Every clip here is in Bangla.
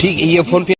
ঠিক ইয়ে ফোন পে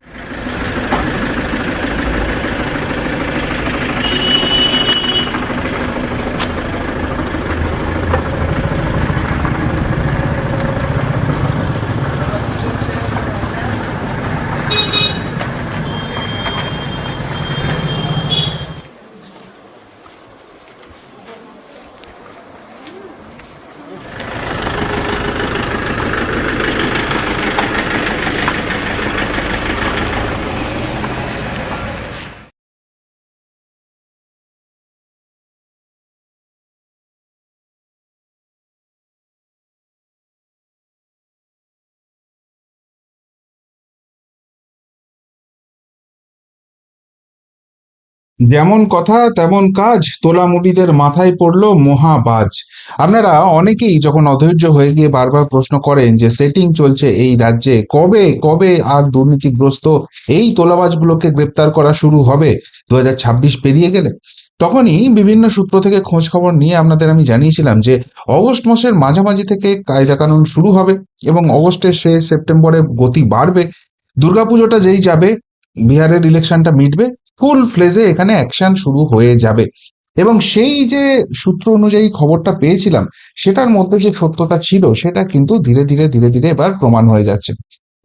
যেমন কথা, তেমন কাজ তোলামুড়িদের মাথায় পড়ল মহাবাজ। আপনারা অনেকেই যখন অধৈর্য হয়ে গিয়ে বারবার প্রশ্ন করেন যে সেটিং চলছে এই রাজ্যে, কবে কবে আর দুর্নীতিগ্রস্ত এই তোলাবাজগুলোকে গ্রেপ্তার করা শুরু হবে? দু হাজার ছাব্বিশ পেরিয়ে গেলে। তখনই বিভিন্ন সূত্র থেকে খোঁজ খবর নিয়ে আপনাদের আমি জানিয়েছিলাম যে অগস্ট মাসের মাঝামাঝি থেকে কায়দা কানুন শুরু হবে এবং অগস্টের শেষ সেপ্টেম্বরে গতি বাড়বে। দুর্গাপুজোটা যেই যাবে, বিহারের ইলেকশনটা মিটবে। ফুল ফ্লেজে এখানে অ্যাকশন শুরু হয়ে যাবে। এবং সেই যে সূত্র অনুযায়ী খবরটা পেয়েছিলাম, সেটার মধ্যে যে সত্যতা ছিল, সেটা কিন্তু ধীরে ধীরে ধীরে ধীরে এবার প্রমাণ হয়ে যাচ্ছে।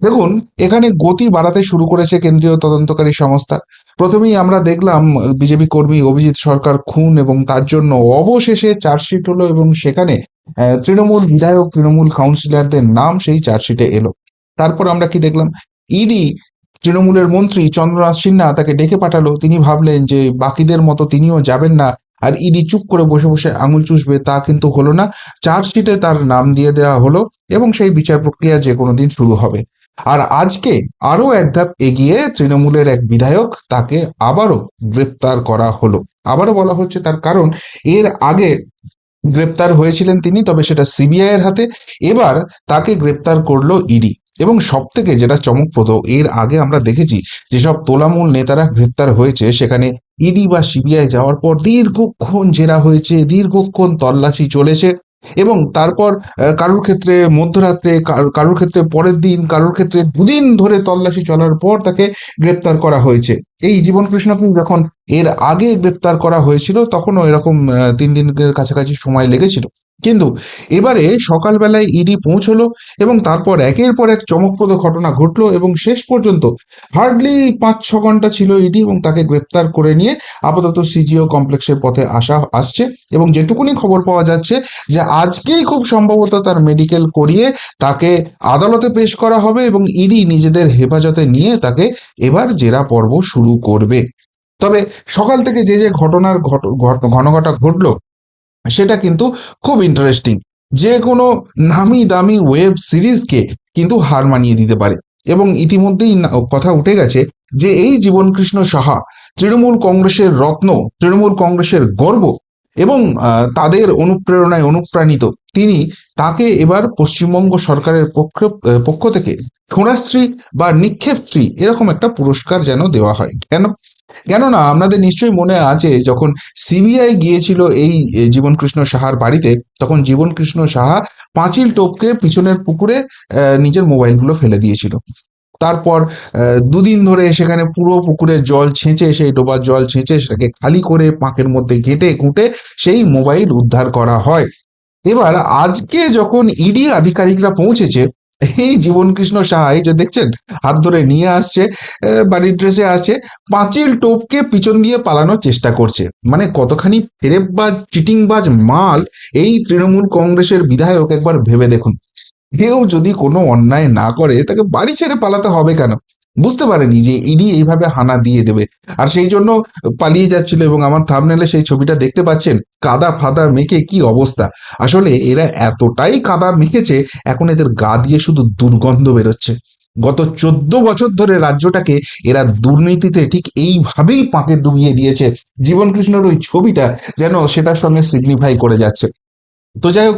দেখুন, এখানে গতি বাড়াতে শুরু করেছে কেন্দ্রীয় তদন্তকারী সংস্থা। প্রথমেই আমরা দেখলাম, বিজেপি কর্মী অভিজিৎ সরকার খুন এবং তার জন্য অবশেষে চার্জশিট হলো এবং সেখানে তৃণমূল বিধায়ক, তৃণমূল কাউন্সিলরদের নাম সেই চার্জশিটে এলো। তারপর আমরা কি দেখলাম? ইডি তৃণমূলের মন্ত্রী চন্দ্রনাথ সিনহা তাকে ডেকে পাঠালো। তিনি ভাবলেন যে বাকিদের মতো তিনিও যাবেন না। আর ইডি চুপ করে বসে বসে আঙুল চুষবে তা কিন্তু হলো না। চার্জশিটে তার নাম দিয়ে দেওয়া হলো এবং সেই বিচার প্রক্রিয়া যে কোনো দিন শুরু হবে। আর আজকে আরও এক ধাপ এগিয়ে তৃণমূলের এক বিধায়ক তাকে আবারও গ্রেপ্তার করা হলো। আবারও বলা হচ্ছে তার কারণ, এর আগে গ্রেপ্তার হয়েছিলেন তিনি, তবে সেটা সিবিআই এর হাতে। এবার তাকে গ্রেপ্তার করল ইডি। এবং সব থেকে যেটা চমকপ্রদ, এর আগে আমরা দেখেছি যেসব তোলামূল নেতারা গ্রেপ্তার হয়েছে, সেখানে ইডি বা সিবিআই যাওয়ার পর দীর্ঘক্ষণ জেরা হয়েছে, দীর্ঘক্ষণ তল্লাশি চলেছে এবং তারপর কারোর ক্ষেত্রে মধ্যরাত্রে, কার- কারোর ক্ষেত্রে পরের দিন, কারোর ক্ষেত্রে দুদিন ধরে তল্লাশি চলার পর তাকে গ্রেপ্তার করা হয়েছে। এই জীবন কৃষ্ণকে যখন এর আগে গ্রেপ্তার করা হয়েছিল, তখনও এরকম তিন দিনের কাছাকাছি সময় লেগেছিল। কিন্তু এবারে সকালবেলায় ইডি পৌঁছলো এবং তারপর একের পর এক চমকপ্রদ ঘটনা ঘটলো এবং শেষ পর্যন্ত হার্ডলি পাঁচ ছ ঘণ্টা ছিল ইডি এবং তাকে গ্রেপ্তার করে নিয়ে আপাতত সিজিও কমপ্লেক্সের পথে আসা আসছে এবং যেটুকুনি খবর পাওয়া যাচ্ছে যে আজকেই খুব সম্ভবত তার মেডিকেল করিয়ে তাকে আদালতে পেশ করা হবে এবং ইডি নিজেদের হেফাজতে নিয়ে তাকে এবার জেরা পর্ব শুরু করবে। তবে সকাল থেকে যে যে ঘটনার ঘট- ঘট- ঘটলো সেটা কিন্তু খুব ইন্টারেস্টিং যে কোনো নামি দামি ওয়েব সিরিজকে কিন্তু হার মানিয়ে দিতে পারে। এবং ইতিমধ্যেই কথা উঠে গেছে যে এই জীবনকৃষ্ণ সাহা তৃণমূল কংগ্রেসের রত্ন, তৃণমূল কংগ্রেসের গর্ব এবং তাদের অনুপ্রেরণায় অনুপ্রাণিত, তিনি তাকে এবার পশ্চিমবঙ্গ সরকারের পক্ষ পক্ষ থেকে ছোঁড়াশ্রী বা নিক্ষেপশ্রী এরকম একটা পুরস্কার যেন দেওয়া হয়। কেন? কেননা আপনাদের নিশ্চয়ই মনে আছে, যখন সিবিআই গিয়েছিল এই জীবনকৃষ্ণ সাহার বাড়িতে, তখন জীবনকৃষ্ণ সাহা পাঁচিল টোপকে পিছনের পুকুরে নিজের মোবাইলগুলো ফেলে দিয়েছিল। তারপর দুদিন ধরে সেখানে পুরো পুকুরের জল ছেঁচে, সেই ডোবার জল ছেঁচে সেটাকে খালি করে পাঁকের মধ্যে ঘেঁটে ঘুঁটে সেই মোবাইল উদ্ধার করা হয়। এবার আজকে যখন ইডি আধিকারিকরা পৌঁছেছে এই জীবনকৃষ্ণ সাহা যে দেখছেন, হাত ধরে নিয়ে আসছে বাড়ির ড্রেসে আসছে পাঁচিল টোপকে পিছন দিয়ে পালানোর চেষ্টা করছে। মানে কতখানি ফেরেববাজ, চিটিংবাজ মাল এই তৃণমূল কংগ্রেসের বিধায়ক একবার ভেবে দেখুন। কেউ যদি কোনো অন্যায় না করে, তাকে বাড়ি ছেড়ে পালাতে হবে কেন? বুঝতে পারেনি যে ইডি এইভাবে হানা দিয়ে দেবে। আর সেই জন্য পালিয়ে যাচ্ছিল এবং আমার থামনেলে সেই ছবিটা দেখতে পাচ্ছেন, কাদা ফাদা মেখে কি অবস্থা? আসলে এরা এতটাই কাদা মেখেছে, এখন এদের গা দিয়ে শুধু দুর্গন্ধ বেরোচ্ছে। গত চোদ্দ বছর ধরে রাজ্যটাকে এরা দুর্নীতিতে ঠিক এইভাবেই পাকে ডুবিয়ে দিয়েছে। জীবন কৃষ্ণের ওই ছবিটা যেন সেটার সঙ্গে সিগনিফাই করে যাচ্ছে। তো যাই হোক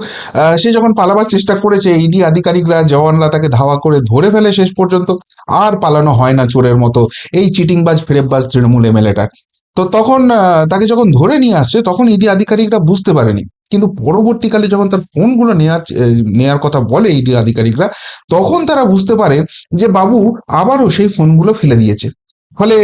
সে যখন পালাবার চেষ্টা করেছে ইডি আধিকারিকরা, জওয়ানরা তাকে ধাওয়া করে ধরে ফেলে শেষ পর্যন্ত। আর পালানো হয় না চোরের মতো। এই চিটিংবাজ, ফেরেববাজ তৃণমূল এমএলএটা তো তখন তাকে যখন ধরে নিয়ে আসছে, তখন ইডি আধিকারিকরা বুঝতে পারেনি। কিন্তু পরবর্তীকালে যখন তার ফোনগুলো নেওয়ার নেওয়ার কথা বলে ইডি আধিকারিকরা, তখন তারা বুঝতে পারে যে বাবু আবারও সেই ফোনগুলো ফেলে দিয়েছে। ফলে,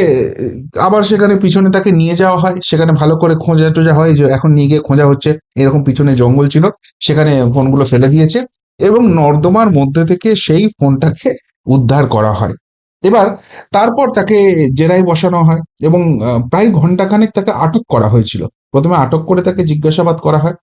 আবার সেখানে পিছনে তাকে নিয়ে যাওয়া হয়। সেখানে ভালো করে খোঁজা টোজা হয়, যে এখন নিয়ে গিয়ে খোঁজা হচ্ছে। এরকম পিছনে জঙ্গল ছিল, সেখানে ফোনগুলো ফেলে দিয়েছে এবং নর্দমার মধ্যে থেকে সেই ফোনটাকে উদ্ধার করা হয়। এবার তারপর তাকে জেরায় বসানো হয় এবং প্রায় ঘন্টাখানেক তাকে আটক করা হয়েছিল। প্রথমে আটক করে তাকে জিজ্ঞাসাবাদ করা হয়।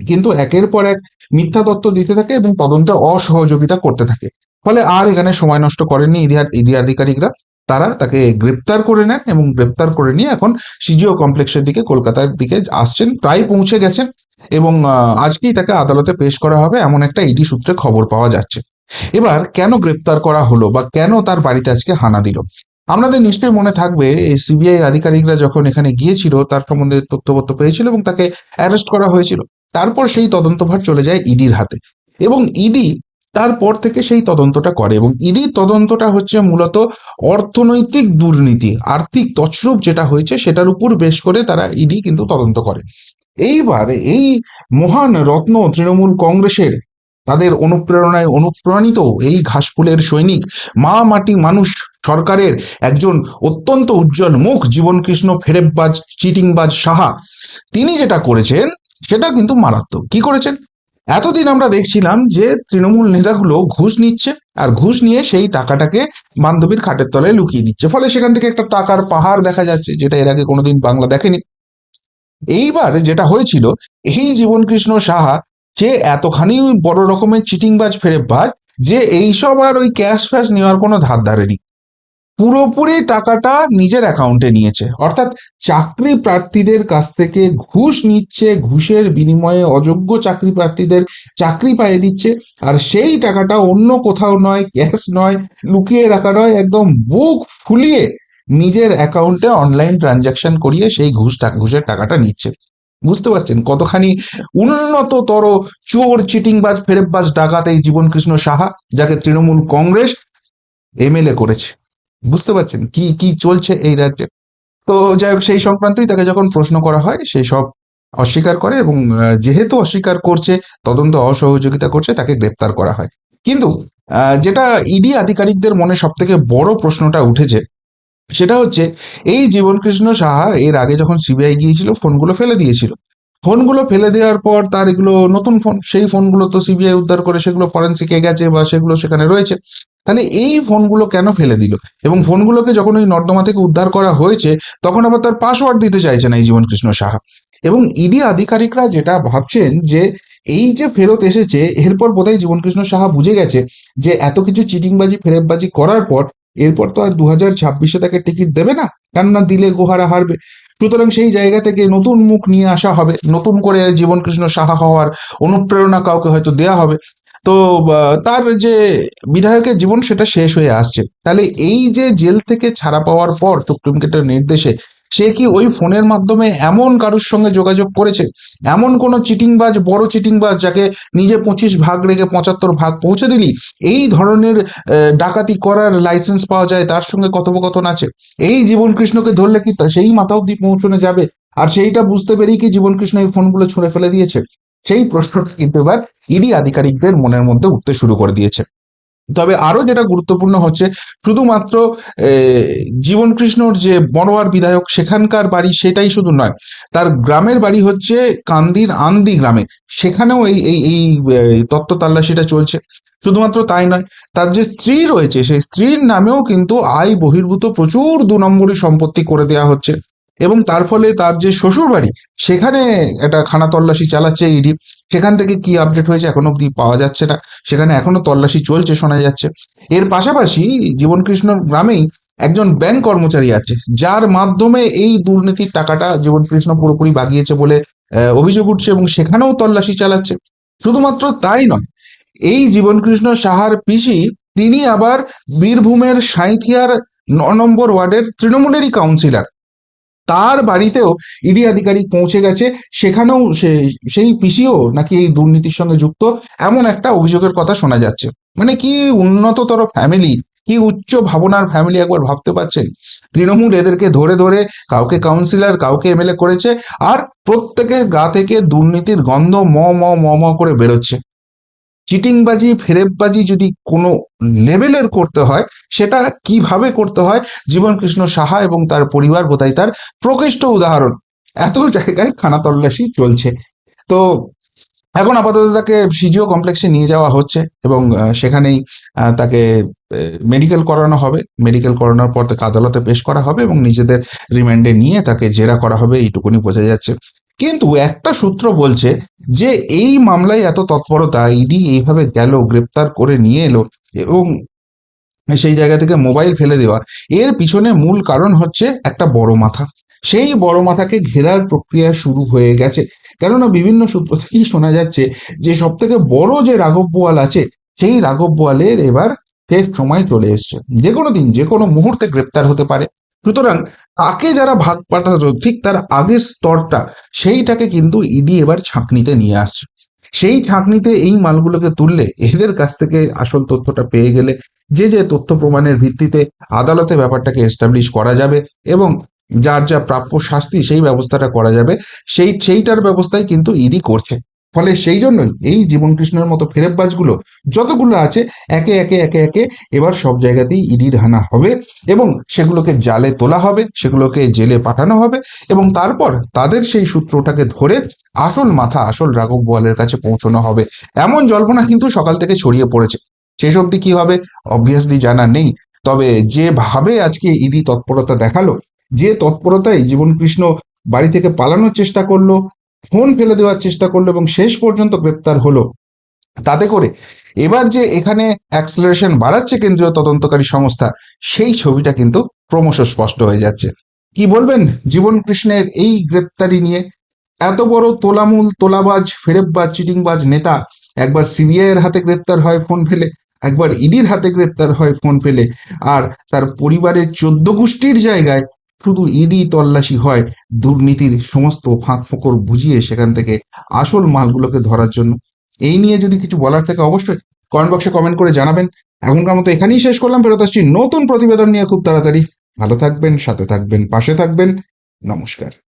কিন্তু একের পর এক মিথ্যা তত্ত্ব দিতে থাকে এবং তদন্তে অসহযোগিতা করতে থাকে। ফলে আর এখানে সময় নষ্ট করেননি ইডি ইডি আধিকারিকরা। তারা তাকে গ্রেপ্তার করে নেন এবং গ্রেপ্তার করে নিয়ে এখন সিজিও কমপ্লেক্সের দিকে, কলকাতার দিকে আসছেন, প্রায় পৌঁছে গেছেন এবং আজকেই তাকে আদালতে পেশ করা হবে এমন একটা ইডি সূত্রে খবর পাওয়া যাচ্ছে। এবার কেন গ্রেপ্তার করা হলো বা কেন তার বাড়িতে আজকে হানা দিল? আপনাদের নিশ্চয়ই মনে থাকবে সিবিআই আধিকারিকরা যখন এখানে গিয়েছিল, তার সম্বন্ধে তথ্যপত্র পেয়েছিল এবং তাকে অ্যারেস্ট করা হয়েছিল। তারপর সেই তদন্তভার চলে যায় ইডির হাতে। এবং ইডি তারপর থেকে সেই তদন্তটা করে এবং ইডি তদন্তটা হচ্ছে মূলত অর্থনৈতিক দুর্নীতি, আর্থিক তছরূপ যেটা হয়েছে সেটার উপর বেশ করে তারা ইডি কিন্তু তদন্ত করে। এইবার এই মহান রত্ন তৃণমূল কংগ্রেসের তাদের অনুপ্রেরণায় অনুপ্রাণিত এই ঘাসফুলের সৈনিক মা মাটি মানুষ সরকারের একজন অত্যন্ত উজ্জ্বল মুখ জীবনকৃষ্ণ ফেরেববাজ, চিটিংবাজ সাহা, তিনি যেটা করেছেন সেটা কিন্তু মারাত্মক। কি করেছেন? এতদিন আমরা দেখছিলাম যে তৃণমূল নেতাগুলো ঘুষ নিচ্ছে আর ঘুষ নিয়ে সেই টাকাটাকে বান্ধবীর খাটের তলায় লুকিয়ে দিচ্ছে ফলে সেখান থেকে একটা টাকার পাহাড় দেখা যাচ্ছে, যেটা এর আগে কোনোদিন বাংলা দেখেনি। এইবার যেটা হয়েছিল, এই জীবনকৃষ্ণ সাহা যে এতখানি বড় রকমের চিটিংবাজ ফেরে বাজ যে এইসব আর ওই ক্যাশ ফ্যাশ নেওয়ার কোনো ধার ধারেনি। পুরোপুরি টাকাটা নিজের অ্যাকাউন্টে নিয়েছে। অর্থাৎ চাকরি প্রার্থীদের কাছ থেকে ঘুষ নিচ্ছে, ঘুষের বিনিময়ে অযোগ্য চাকরি প্রার্থীদের চাকরি পাইয়ে দিচ্ছে, আর সেই টাকাটা অন্য কোথাও নয় ক্যাশ নয়, লুকিয়ে রাখা নয়, একদম বুক ফুলিয়ে নিজের অ্যাকাউন্টে অনলাইন ট্রানজাকশন করিয়ে সেই ঘুষ ঘুষের টাকাটা নিচ্ছে। বুঝতে পারছেন? কতখানি উন্নততর চোর, চিটিংবাজ, ফেরেববাজ, ডাকাত এই জীবনকৃষ্ণ সাহা, যাকে তৃণমূল কংগ্রেস এমএলএ করেছে। বুঝতে পারছেন কি কি চলছে এই রাজ্যে। তো যাই হোক, সেই সংক্রান্তই তাকে যখন প্রশ্ন করা হয় সেই সব অস্বীকার করে এবং যেহেতু অস্বীকার করছে, তদন্ত অসহযোগিতা করছে, তাকে গ্রেপ্তার করা হয়। কিন্তু যেটা ইডি আধিকারিকদের মনে সব থেকে বড় প্রশ্নটা উঠেছে, সেটা হচ্ছে, এই জীবনকৃষ্ণ সাহা এর আগে যখন সিবিআই গিয়েছিল, ফোনগুলো ফেলে দিয়েছিল। ফোনগুলো ফেলে দেওয়ার পর তার এগুলো নতুন ফোন, সেই ফোনগুলো তো সিবিআই উদ্ধার করে, সেগুলো ফরেন্সিকে গেছে বা সেগুলো সেখানে রয়েছে। তাহলে এই ফোনগুলো কেন ফেলে দিল? এবং ফোনগুলোকে যখন ওই নর্দমা থেকে উদ্ধার করা হয়েছে, তখন আবার তার পাসওয়ার্ড দিতে চাইছে না এই জীবনকৃষ্ণ সাহা। এবং ইডি আধিকারিকরা যেটা ভাবছেন যে, এই যে ফেরত এসেছে, এরপর বোধহয় জীবনকৃষ্ণ সাহা বুঝে গেছে যে, এত কিছু চিটিংবাজি ফেরেববাজি করার পর, এরপর তো আর দু হাজার ছাব্বিশে তাকে টিকিট দেবে না। কেননা দিলে গোহারা হারবে। সুতরাং সেই জায়গা থেকে নতুন মুখ নিয়ে আসা হবে। নতুন করে জীবনকৃষ্ণ সাহা হওয়ার অনুপ্রেরণা কাউকে হয়তো দেয়া হবে। তো তার যে বিধায়কের জীবন সেটা শেষ হয়ে আসছে। তাহলে এই যে জেল থেকে ছাড়া পাওয়ার পর সুপ্রিম কোর্টের নির্দেশে সে কি ওই ফোনের মাধ্যমে এমন কারোর সঙ্গে যোগাযোগ করেছে? এমন কোনো চিটিংবাজ, বড় চিটিংবাজ যাকে নিজে পঁচিশ ভাগ রেখে পঁচাত্তর ভাগ পৌঁছে দিলি? এই ধরনের ডাকাতি করার লাইসেন্স পাওয়া যায়, তার সঙ্গে কথোপকথন আছে। এই জীবন কৃষ্ণকে ধরলে কি সেই মাথা অব্দি পৌঁছনে যাবে? আর সেইটা বুঝতে পেরেই কি জীবন কৃষ্ণ এই ফোনগুলো ছুঁড়ে ফেলে দিয়েছে? সেই প্রশ্নটা কিন্তু এবার ইডি আধিকারিকদের মনের মধ্যে উঠতে শুরু করে দিয়েছে। তবে আরও যেটা গুরুত্বপূর্ণ হচ্ছে, শুধুমাত্র জীবন কৃষ্ণর যে বড়োয়ার বিধায়ক সেখানকার বাড়ি সেটাই শুধু নয়, তার গ্রামের বাড়ি হচ্ছে কান্দির আন্দি গ্রামে। সেখানেও এই এই এই তত্ত্ব তাল্লাশিটা চলছে। শুধুমাত্র তাই নয়, তার যে স্ত্রী রয়েছে, সেই স্ত্রীর নামেও কিন্তু আয় বহির্ভূত প্রচুর দু নম্বরী সম্পত্তি করে দেওয়া হচ্ছে। এবং তার ফলে তার যে শ্বশুর বাড়ি সেখানে একটা খানা তল্লাশি চালাচ্ছে ইডি সেখান থেকে কি আপডেট হয়েছে এখনও অব্দি পাওয়া যাচ্ছে না। সেখানে এখনও তল্লাশি চলছে, শোনা যাচ্ছে। এর পাশাপাশি জীবনকৃষ্ণর গ্রামেই একজন ব্যাংক কর্মচারী আছে, যার মাধ্যমে এই দুর্নীতির টাকাটা জীবনকৃষ্ণ পুরোপুরি বাগিয়েছে বলে অভিযোগ উঠছে এবং সেখানেও তল্লাশি চালাচ্ছে। শুধুমাত্র তাই নয়, এই জীবনকৃষ্ণ সাহার পিসি, তিনি আবার বীরভূমের সাঁইথিয়ার ন নম্বর ওয়ার্ডের তৃণমূলেরই কাউন্সিলর তার বাড়িতেও ইডি আধিকারিক পৌঁছে গেছে, সেখানেও সেই পিসিও নাকি এই দুর্নীতির সঙ্গে যুক্ত, এমন একটা অভিযোগের কথা শোনা যাচ্ছে। মানে কি উন্নততর ফ্যামিলি কি উচ্চ ভাবনার ফ্যামিলি একবার ভাবতে পারছেন? তৃণমূল এদেরকে ধরে ধরে কাউকে কাউন্সিলর কাউকে এমএলএ করেছে, আর প্রত্যেকের গা থেকে দুর্নীতির গন্ধ ম ম ম ম করে বেরোচ্ছে। চিটিংবাজি, ফেরেববাজি যদি কোনো লেভেলের করতে হয়, সেটা কীভাবে করতে হয়? জীবন কৃষ্ণ সাহা এবং তার পরিবার বোধহয় তার প্রকৃষ্ট উদাহরণ। এত জায়গায় খানা তল্লাশি চলছে। তো এখন আপাতত তাকে সিজিও কমপ্লেক্সে নিয়ে যাওয়া হচ্ছে এবং সেখানেই তাকে মেডিকেল করানো হবে। মেডিকেল করানোর পর তাকে আদালতে পেশ করা হবে এবং নিজেদের রিমান্ডে নিয়ে তাকে জেরা করা হবে। এইটুকুনি বোঝা যাচ্ছে। কিন্তু একটা সূত্র বলছে যে এই মামলায় এত তৎপরতা ইডি এইভাবে গেল, গ্রেপ্তার করে নিয়ে এলো এবং সেই জায়গা থেকে মোবাইল ফেলে দেওয়া, এর পিছনে মূল কারণ হচ্ছে একটা বড় মাথা। সেই বড় মাথাকে ঘেরার প্রক্রিয়া শুরু হয়ে গেছে। কেননা বিভিন্ন সূত্র থেকেই শোনা যাচ্ছে যে সব থেকে বড় যে রাঘব বোয়াল আছে, সেই রাঘব বোয়ালের এবার ফের সময় চলে এসছে। যে কোনো দিন যে কোনো মুহূর্তে গ্রেপ্তার হতে পারে। সুতরাং তাকে যারা ভাগ পাঠাতো, ঠিক তার আগের স্তরটা, সেইটাকে কিন্তু ইডি এবার ছাঁকনিতে নিয়ে আসছে। সেই ছাঁকনিতে এই মালগুলোকে তুললে এদের কাছ থেকে আসল তথ্যটা পেয়ে গেলে যে যে তথ্য প্রমাণের ভিত্তিতে আদালতে ব্যাপারটাকে এস্টাবলিশ করা যাবে এবং যার যা প্রাপ্য শাস্তি সেই ব্যবস্থাটা করা যাবে, সেই, সেইটার ব্যবস্থাই কিন্তু ইডি করছে। ফলে সেই জন্যই এই জীবন কৃষ্ণের মতো ফেরেববাজগুলো যতগুলো আছে, একে একে একে একে এবার সব জায়গাতেই ইডির হানা হবে এবং সেগুলোকে জালে তোলা হবে, সেগুলোকে জেলে পাঠানো হবে এবং তারপর তাদের সেই সূত্রটাকে ধরে আসল মাথা, আসল রাঘব বোয়ালের কাছে পৌঁছানো হবে। এমন জল্পনা কিন্তু সকাল থেকে ছড়িয়ে পড়েছে। শেষ অবধি কি হবে? অবভিয়াসলি জানা নেই। তবে যেভাবে আজকে ইডি তৎপরতা দেখাল, যে তৎপরতায় জীবন কৃষ্ণ বাড়ি থেকে পালানোর চেষ্টা করল ফোন ফেলে দেওয়ার চেষ্টা করল এবং শেষ পর্যন্ত গ্রেপ্তার হলো। তাতে করে এবার যে এখানে অ্যাক্সেলারেশন বাড়াচ্ছে কেন্দ্রীয় তদন্তকারী সংস্থা, সেই ছবিটা কিন্তু ক্রমশ স্পষ্ট হয়ে যাচ্ছে। কি বলবেন জীবন কৃষ্ণের এই গ্রেপ্তারি নিয়ে? এত বড় তোলামূল, তোলাবাজ, ফেরেববাজ, চিটিংবাজ নেতা একবার সিবিআই এর হাতে গ্রেপ্তার হয় ফোন ফেলে, একবার ইডির হাতে গ্রেপ্তার হয় ফোন ফেলে, আর তার পরিবারের চোদ্দ গোষ্ঠীর জায়গায় শুধু ইডি তল্লাশি হয়, দুর্নীতির সমস্ত ফাঁক ফোকর বুঝিয়ে সেখান থেকে আসল মালগুলোকে ধরার জন্য। এই নিয়ে যদি কিছু বলার থাকে অবশ্যই কমেন্ট বক্সে কমেন্ট করে জানাবেন। এখনকার মতো এখানেই শেষ করলাম। ফেরত আসছি নতুন প্রতিবেদন নিয়ে খুব তাড়াতাড়ি। ভালো থাকবেন, সাথে থাকবেন, পাশে থাকবেন। নমস্কার।